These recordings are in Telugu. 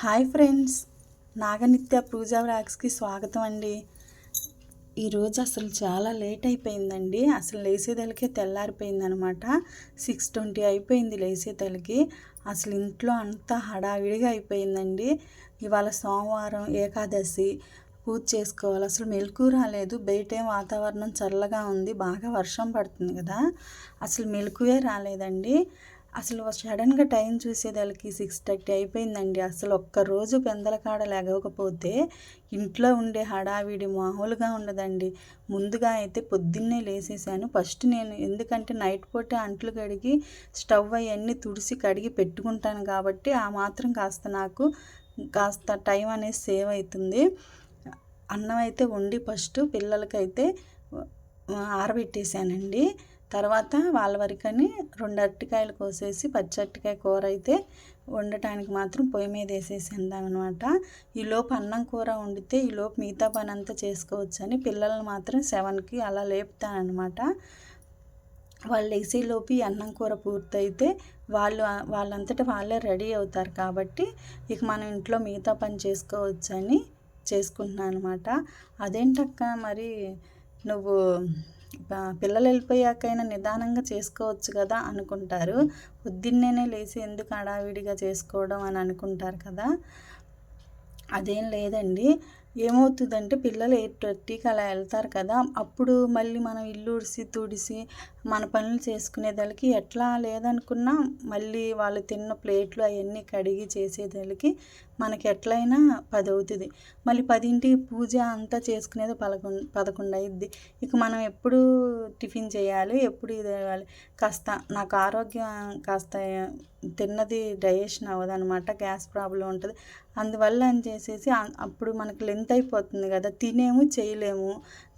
హాయ్ ఫ్రెండ్స్ నాగనిత్య పూజా వ్లాగ్స్కి స్వాగతం అండి. ఈరోజు అసలు చాలా లేట్ అయిపోయిందండి. అసలు లేసేదలకే తెల్లారిపోయిందనమాట. సిక్స్ ట్వంటీ అయిపోయింది లేసేదలకి. అసలు ఇంట్లో అంతా హడావిడిగా అయిపోయిందండి. ఇవాళ సోమవారం ఏకాదశి పూజ చేసుకోవాలి. అసలు మెలకు రాలేదు. బయట వాతావరణం చల్లగా ఉంది. బాగా వర్షం పడుతుంది కదా. అసలు మెలకువే రాలేదండి. అసలు సడన్గా టైం చూసేదానికి సిక్స్ థర్టీ అయిపోయిందండి. అసలు ఒక్కరోజు పెందల కాడ లేకపోతే ఇంట్లో ఉండే హడావిడి మామూలుగా ఉండదండి. ముందుగా అయితే పొద్దున్నే లేసేసాను. ఫస్ట్ నేను ఎందుకంటే నైట్ పూట అంట్లు కడిగి స్టవ్ అవన్నీ తుడిసి కడిగి పెట్టుకుంటాను కాబట్టి ఆ మాత్రం కాస్త నాకు కాస్త టైం అనేది సేవ్ అవుతుంది అన్నం అయితే వండి ఫస్ట్ పిల్లలకైతే ఆరబెట్టేశానండి. తర్వాత వాళ్ళ వరకని రెండు అరటికాయలు కోసేసి పచ్చి అరటికాయ కూర అయితే వండటానికి మాత్రం పొయ్యి మీద వేసేసి అనమాట ఈలోపు అన్నం కూర వండితే ఈలోపు మిగతా పని అంతా చేసుకోవచ్చని పిల్లల్ని మాత్రం సెవెన్కి అలా లేపుతానమాట వాళ్ళు వేసేలోపు అన్నం కూర పూర్తయితే వాళ్ళు వాళ్ళంతటా వాళ్ళే రెడీ అవుతారు కాబట్టి ఇక మనం ఇంట్లో మిగతా పని చేసుకోవచ్చని చేసుకుంటున్నాను అనమాట అదేంటక్క మరి నువ్వు పిల్లలు వెళ్ళిపోయాకైనా నిదానంగా చేసుకోవచ్చు కదా అనుకుంటారు. పొద్దున్నేనే లేచి ఎందుకు హడావిడిగా చేసుకోవడం అని అనుకుంటారు కదా. అదేం లేదండి. ఏమవుతుందంటే పిల్లలు ఎయిట్ థర్టీకి అలా వెళ్తారు కదా అప్పుడు మళ్ళీ మనం ఇల్లు ఉడిసి తుడిసి మన పనులు చేసుకునేదానికి ఎట్లా లేదనుకున్నా మళ్ళీ వాళ్ళు తిన్న ప్లేట్లు అవన్నీ కడిగి చేసేదానికి మనకి ఎట్లయినా పది అవుతుంది మళ్ళీ పదింటి పూజ అంతా చేసుకునేది పదకొండు పదకొండు అయింది ఇక మనం ఎప్పుడు టిఫిన్ చేయాలి ఎప్పుడు ఇది కాస్త నాకు ఆరోగ్యం కాస్త తిన్నది డైజెషన్ అవ్వదు అనమాట గ్యాస్ ప్రాబ్లం ఉంటుంది. అందువల్ల అని చేసేసి అప్పుడు మనకి లెంత్ అయిపోతుంది కదా? తినేము చేయలేము.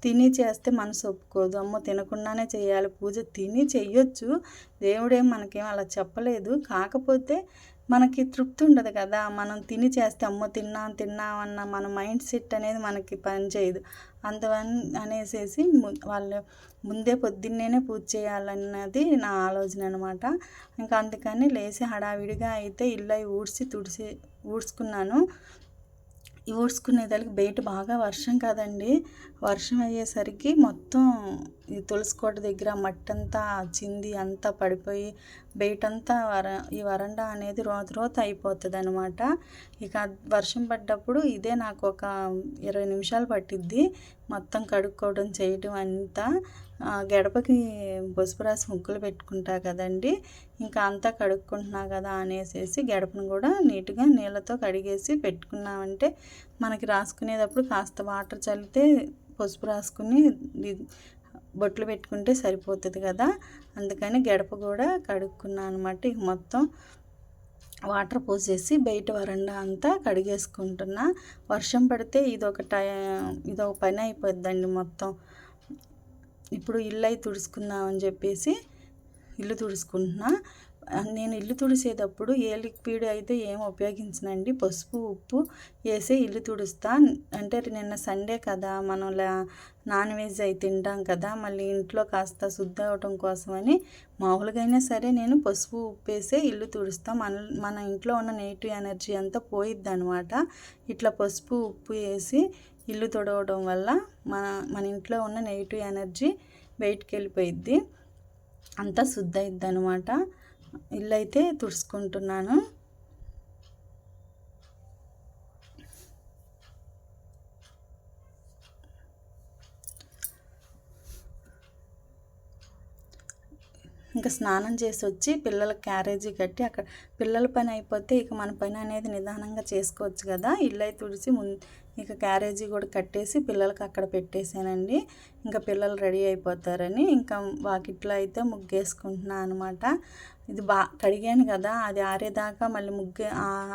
తిని చేస్తే మనసు ఒప్పుకోదు. అమ్మ తినకుండానే చేయాలి. పూజ తిని చెయ్యొచ్చు. దేవుడేం మనకేం అలా చెప్పలేదు. కాకపోతే మనకి తృప్తి ఉండదు కదా? మనం తిని చేస్తే అమ్మ తిన్నాం తిన్నామన్న మన మైండ్ సెట్ అనేది మనకి పనిచేయదు అంత అనేసేసి వాళ్ళు ముందే పొద్దున్నేనే పూజ చేయాలన్నది నా ఆలోచన అనమాట ఇంకా అందుకని లేచి హడావిడిగా అయితే ఇల్లు ఊడ్చి తుడిసి ఊడ్చుకున్నాను. ఊడ్చుకునేదానికి బయట బాగా వర్షం కదండి. వర్షం అయ్యేసరికి మొత్తం తులసి కోట దగ్గర మట్టి అంతా చింది అంతా పడిపోయి బయటంతా వర ఈ వరండా అనేది రోత రోత అయిపోతుంది అనమాట ఇక వర్షం పడ్డప్పుడు ఇదే నాకు ఒక ఇరవై నిమిషాలు పట్టిద్ది మొత్తం కడుక్కోవడం చేయడం అంతా. గడపకి పసుపు రాసి ముగ్గులు పెట్టుకుంటా కదండి ఇంకా అంతా కడుక్కుంటున్నా కదా అనేసేసి గడపను కూడా నీట్గా నీళ్ళతో కడిగేసి పెట్టుకున్నామంటే మనకి రాసుకునేటప్పుడు కాస్త వాటర్ చల్లితే పసుపు రాసుకుని బొట్లు పెట్టుకుంటే సరిపోతుంది కదా. అందుకని గడప కూడా కడుక్కున్నాను అనమాట ఇక మొత్తం వాటర్ పోసేసి బయట వరండా అంతా కడిగేసుకుంటున్నా. వర్షం పడితే ఇదొక టై ఇదొక పని అయిపోద్దండి మొత్తం. ఇప్పుడు ఇల్లు అయి తుడుచుకుందామని చెప్పేసి ఇల్లు తుడుచుకుంటున్నా. నేను ఇల్లు తుడిసేటప్పుడు ఏ లిక్విడ్ అయితే ఏం ఉపయోగించనండి? పసుపు ఉప్పు వేసి ఇల్లు తుడుస్తా. అంటే నిన్న సండే కదా మనం నాన్ వెజ్ అయి తింటాం కదా మళ్ళీ ఇంట్లో కాస్త శుద్ధి అవటం కోసమని మామూలుగా అయినా సరే నేను పసుపు ఉప్పు వేసే ఇల్లు తుడుస్తా. మన మన ఇంట్లో ఉన్న నెగిటివ్ ఎనర్జీ అంతా పోయిద్ది అనమాట ఇట్లా పసుపు ఉప్పు వేసి ఇల్లు తుడవడం వల్ల మన మన ఇంట్లో ఉన్న నెగిటివ్ ఎనర్జీ బయటికి వెళ్ళిపోయిద్ది అంతా శుద్ధ అయిద్ది అనమాట ఇల్లు అయితే తుడుచుకుంటున్నాను. ఇంకా స్నానం చేసి వచ్చి పిల్లల క్యారేజీ కట్టి అక్కడ పిల్లల పని అయిపోతే ఇక మన పని అనేది నిదానంగా చేసుకోవచ్చు కదా. ఇల్లు అయితే తుడిచి ముందు ఇక క్యారేజీ కూడా కట్టేసి పిల్లలకి అక్కడ పెట్టేశానండి. ఇంకా పిల్లలు రెడీ అయిపోతారని ఇంకా వాకిట్లో అయితే ముగ్గేసుకుంటున్నాను అనమాట ఇది బా కడిగాను కదా అది ఆరేదాకా మళ్ళీ ముగ్గే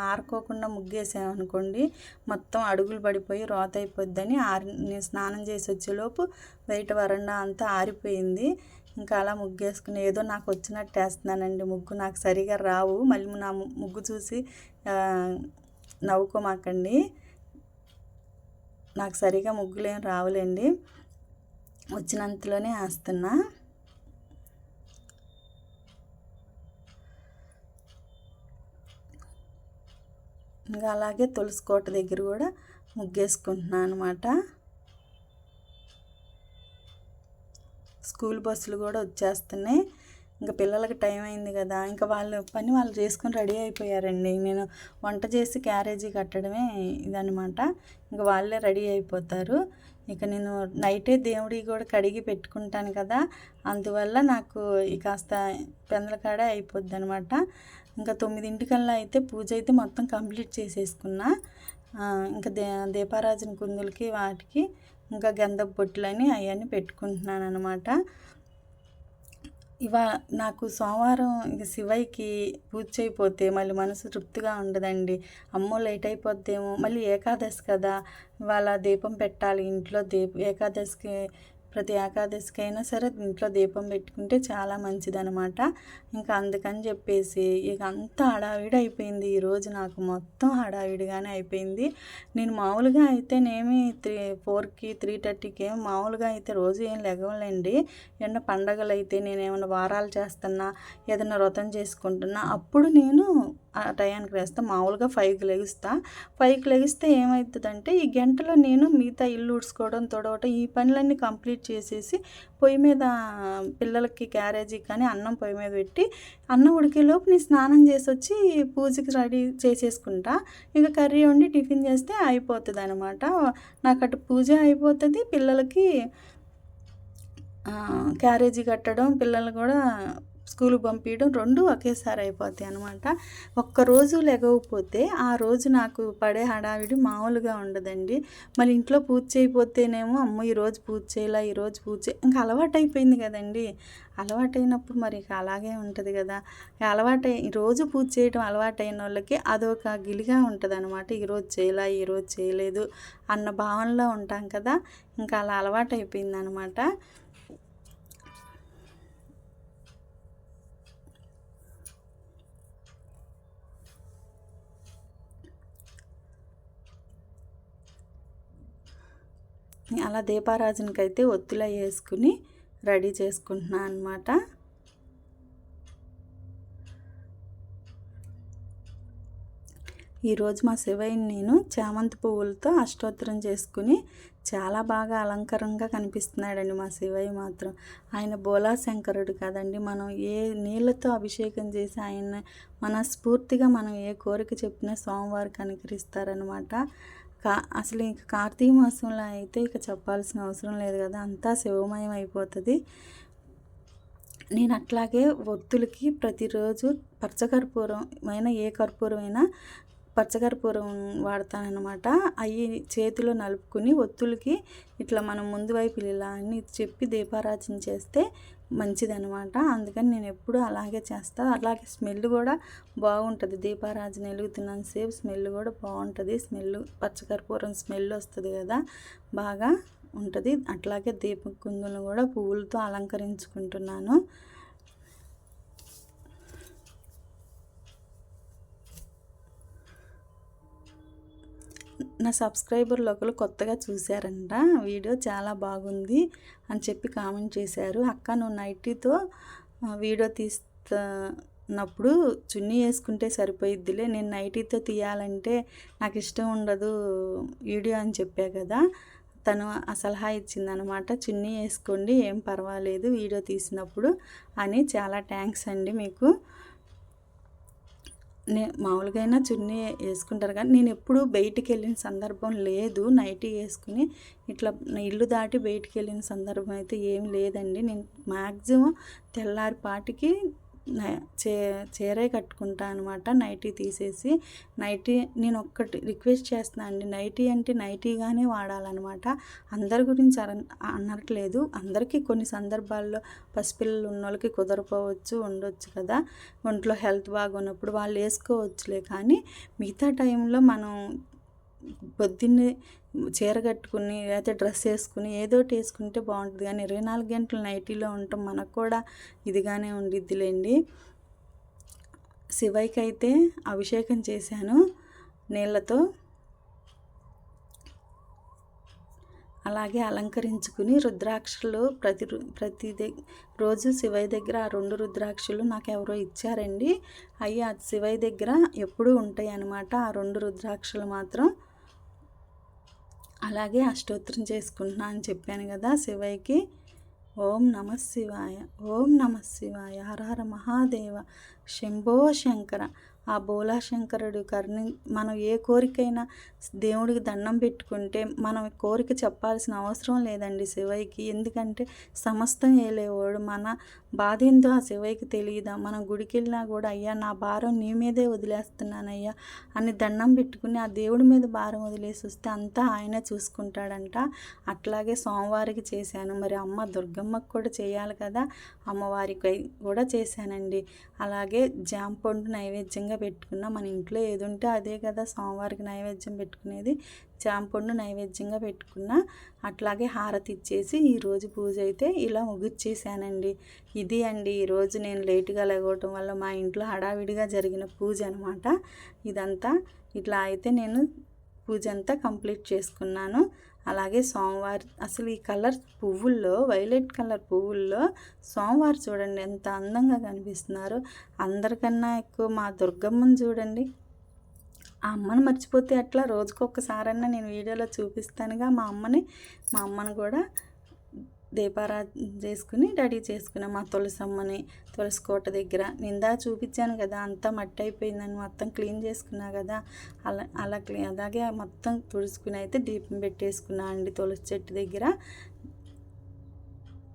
ఆరుకోకుండా ముగ్గేసామనుకోండి మొత్తం అడుగులు పడిపోయి రోత అయిపోద్దని ఆరి నేను స్నానం చేసి వచ్చేలోపు బయట వరండా అంతా ఆరిపోయింది. ఇంకా అలా ముగ్గేసుకుని ఏదో నాకు వచ్చినట్టు వేస్తున్నానండి ముగ్గు నాకు సరిగా రావు. మళ్ళీ నా ముగ్గు చూసి నవ్వుకోమాకండి. నాకు సరిగా ముగ్గులు రావులేండి. వచ్చినంతలోనే వేస్తున్నా ఇంకా అలాగే తులసి కోట దగ్గర కూడా ముగ్గేసుకుంటున్నాను అనమాట స్కూల్ బస్సులు కూడా వచ్చేస్తున్నాయి. ఇంకా పిల్లలకి టైం అయింది కదా ఇంకా వాళ్ళు పని వాళ్ళు చేసుకొని రెడీ అయిపోయారండి. నేను వంట చేసి క్యారేజీ కట్టడమే ఇదనమాట ఇంకా వాళ్ళే రెడీ అయిపోతారు. ఇక నేను నైటే దేవుడి కూడా కడిగి పెట్టుకుంటాను కదా అందువల్ల నాకు ఈ కాస్త పెందల కాడ అయిపోద్ది అనమాట ఇంకా తొమ్మిదింటికల్లా అయితే పూజ అయితే మొత్తం కంప్లీట్ చేసేసుకున్నా. ఇంకా దే దీపారాజన కుందులకి వాటికి ఇంకా గంధపు బొట్టులని అవన్నీ పెట్టుకుంటున్నాను అనమాట ఇవా నాకు సోమవారం ఇక శివయ్యకి పూజ అయిపోతే మళ్ళీ మనసు తృప్తిగా ఉండదండి. అమ్మో లేట్ అయిపోద్దేమో. మళ్ళీ ఏకాదశి కదా. ఇవాళ దీపం పెట్టాలి. ఇంట్లో దీప ఏకాదశికి ప్రతి ఏకాదశికైనా సరే ఇంట్లో దీపం పెట్టుకుంటే చాలా మంచిదనమాట ఇంకా అందుకని చెప్పేసి ఇక అంతా హడావిడి అయిపోయింది. ఈరోజు నాకు మొత్తం హడావిడిగానే అయిపోయింది. నేను మామూలుగా అయితేనేమి త్రీ ఫోర్కి త్రీ థర్టీకి మామూలుగా అయితే రోజు ఏం లెగవలేండి ఏమన్నా పండగలు అయితే నేను ఏమైనా వారాలు చేస్తున్నా ఏదైనా వ్రతం చేసుకుంటున్నా అప్పుడు నేను ఆ టయానికి వేస్తా. మామూలుగా ఫైవ్కి లెగిస్తా. ఫైవ్కి లెగిస్తే ఏమవుతుందంటే ఈ గంటలో నేను మిగతా ఇల్లు ఉడుచుకోవడం తొడవటం ఈ పనులన్నీ కంప్లీట్ చేసేసి పొయ్యి మీద పిల్లలకి క్యారేజీ కానీ అన్నం పొయ్యి మీద పెట్టి అన్నం ఉడికేలోపు నేను స్నానం చేసి వచ్చి పూజకి రెడీ చేసేసుకుంటా. ఇక కర్రీ వండి టిఫిన్ చేస్తే అయిపోతుంది అనమాట నాకు అటు పూజ అయిపోతుంది పిల్లలకి క్యారేజీ కట్టడం పిల్లలు కూడా స్కూల్కి పంపించడం రెండు ఒకేసారి అయిపోతాయి అనమాట ఒక్కరోజు లెగవకపోతే ఆ రోజు నాకు పడే హడావిడి మామూలుగా ఉండదండి. మరి ఇంట్లో పూజ చేయకపోతేనేమో అమ్మ ఈరోజు పూజ చేయలా ఈరోజు పూజ చే ఇంకా అలవాటు అయిపోయింది కదండి. అలవాటైనప్పుడు మరి ఇక అలాగే ఉంటుంది కదా. అలవాటు రోజు పూజ చేయడం అలవాటైన వాళ్ళకి అదొక గిలిగా ఉంటుంది అనమాట ఈరోజు చేయలా ఈరోజు చేయలేదు అన్న భావనలో ఉంటాం కదా. ఇంకా అలా అలవాటు అయిపోయింది అనమాట అలా దీపారాజునికైతే అయితే ఒత్తులో వేసుకుని రెడీ చేసుకుంటున్నాను అనమాట ఈరోజు మా శివయ్యని నేను చామంతి పువ్వులతో అష్టోత్తరం చేసుకుని చాలా బాగా అలంకరంగా కనిపిస్తున్నాడండి మా శివయ్య మాత్రం. ఆయన బోలా శంకరుడు కదండి. మనం ఏ నీళ్ళతో అభిషేకం చేసి ఆయన మన స్ఫూర్తిగా మనం ఏ కోరిక చెప్పినా సోమవారికి అనుకరిస్తారనమాట కా అసలు ఇంక కార్తీక మాసంలో అయితే ఇక చెప్పాల్సిన అవసరం లేదు కదా. అంతా శివమయం అయిపోతుంది. నేను అట్లాగే ఒత్తులకి ప్రతిరోజు పచ్చకర్పూరం అయినా ఏ కర్పూరం అయినా పచ్చకర్పూరం వాడతానమాట అవి చేతిలో నలుపుకుని ఒత్తులకి ఇట్లా మనం ముందు వైపు ఇలా అని చెప్పి దీపారాజన చేస్తే మంచిదనమాట అందుకని నేను ఎప్పుడు అలాగే చేస్తాను అలాగే స్మెల్ కూడా బాగుంటుంది. దీపారాజన వెలుగుతున్నాను సేపు స్మెల్ కూడా బాగుంటుంది. స్మెల్ పచ్చకర్పూరం స్మెల్ వస్తుంది కదా బాగా ఉంటుంది. అట్లాగే దీపకుందులు కూడా పువ్వులతో అలంకరించుకుంటున్నాను. నా సబ్స్క్రైబర్లు ఒకరు కొత్తగా చూశారంట. వీడియో చాలా బాగుంది అని చెప్పి కామెంట్ చేశారు. అక్క నువ్వు నైటీతో వీడియో తీస్తున్నప్పుడు చున్నీ వేసుకుంటే సరిపోయిద్దిలే. నేను నైటీతో తీయాలంటే నాకు ఇష్టం ఉండదు వీడియో అని చెప్పా కదా. తను ఆ సలహా ఇచ్చిందనమాట చున్నీ వేసుకోండి ఏం పర్వాలేదు వీడియో తీసినప్పుడు అని. చాలా థ్యాంక్స్ అండి మీకు. నే మామూలుగా అయినా చున్నీ వేసుకుంటారు కానీ నేను ఎప్పుడు బయటికి వెళ్ళిన సందర్భం లేదు. నైటీ వేసుకుని ఇట్లా ఇల్లు దాటి బయటికి వెళ్ళిన సందర్భం అయితే ఏం లేదండి. నేను మ్యాక్సిమం తెల్లారిపాటికి చే చీరే కట్టుకుంటా అనమాట నైటీ తీసేసి నైటీ నేను ఒక్కటి రిక్వెస్ట్ చేస్తున్నా అండి. నైటీ అంటే నైటీగానే వాడాలన్నమాట. అందరి గురించి అనట్లేదు. అందరికీ కొన్ని సందర్భాల్లో పసిపిల్లలు ఉన్న వాళ్ళకి కుదరపోవచ్చు ఉండొచ్చు కదా. ఒంట్లో హెల్త్ బాగున్నప్పుడు వాళ్ళు వేసుకోవచ్చులే. కానీ మిగతా టైంలో మనం పొద్దున్నే చీర కట్టుకుని లేకపోతే డ్రెస్ వేసుకుని ఏదోటి వేసుకుంటే బాగుంటుంది. కానీ ఇరవై నాలుగు గంటలు నైటీలో ఉండటం మనకు కూడా ఇదిగానే ఉండిద్దిలేండి. శివయ్యకి అయితే అభిషేకం చేశాను నీళ్ళతో. అలాగే అలంకరించుకుని రుద్రాక్షలు ప్రతి రు- ప్రతి రోజు శివయ్య దగ్గర ఆ రెండు రుద్రాక్షలు నాకు ఎవరో ఇచ్చారండి. అవి ఆ శివయ్య దగ్గర ఎప్పుడూ ఉంటాయి అన్నమాట ఆ రెండు రుద్రాక్షలు మాత్రం అలాగే అష్టోత్తరం చేసుకుంటున్నా అని చెప్పాను కదా శివయ్యకి. ఓం నమ శివాయ ఓం నమ శివాయ హర హర మహాదేవ శంభో శంకర ఆ బోలా శంకరుడు కరుణి మనం ఏ కోరికైనా దేవుడికి దండం పెట్టుకుంటే మనం కోరిక చెప్పాల్సిన అవసరం లేదండి శివయ్యకి. ఎందుకంటే సమస్తం ఏలేవాడు. మన బాధ ఏందో ఆ శివయ్యకి తెలియదా? మనం గుడికి వెళ్ళినా కూడా అయ్యా నా భారం నీ మీదే వదిలేస్తున్నానయ్యా అని దండం పెట్టుకుని ఆ దేవుడి మీద భారం వదిలేసి వస్తే అంతా ఆయనే చూసుకుంటాడంట. అట్లాగే సోమవారికి చేశాను. మరి అమ్మ దుర్గమ్మకు కూడా చేయాలి కదా? అమ్మవారికి కూడా చేశానండి. అలాగే జాంపండు నైవేద్యంగా నైవేద్యంగా పెట్టుకున్నా. మన ఇంట్లో ఏది ఉంటే అదే కదా సోమవారికి నైవేద్యం పెట్టుకునేది. జామ నైవేద్యంగా పెట్టుకున్నా. అట్లాగే హారతి ఇచ్చేసి ఈరోజు పూజ అయితే ఇలా ముగిచ్చేసానండి. ఇది అండి. ఈరోజు నేను లేటుగా లేకపోవటం వల్ల మా ఇంట్లో హడావిడిగా జరిగిన పూజ అనమాట ఇదంతా. ఇట్లా అయితే నేను పూజ అంతా కంప్లీట్ చేసుకున్నాను. అలాగే సోమవారి అసలు ఈ కలర్ పువ్వుల్లో వైలెట్ కలర్ పువ్వుల్లో సోమవారం చూడండి ఎంత అందంగా కనిపిస్తున్నారు. అందరికన్నా ఎక్కువ మా దుర్గమ్మని చూడండి. ఆ అమ్మని మర్చిపోతే అట్లా రోజుకొకసారన్నా నేను వీడియోలో చూపిస్తానుగా మా అమ్మని. మా అమ్మని కూడా దీపారా చేసుకుని రెడీ చేసుకున్నాం. మా తులసమ్మని తులసి కోట దగ్గర. నిందా చూపించాను కదా అంతా మట్టి అయిపోయిందని మొత్తం క్లీన్ చేసుకున్నా కదా అలా అలా క్లీన్ అలాగే మొత్తం తుడుచుకుని అయితే దీపం పెట్టేసుకున్నా అండి తులసి చెట్టు దగ్గర.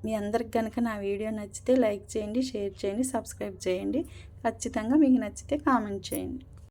మీ అందరికి కనుక నా వీడియో నచ్చితే లైక్ చేయండి షేర్ చేయండి సబ్స్క్రైబ్ చేయండి. ఖచ్చితంగా మీకు నచ్చితే కామెంట్ చేయండి.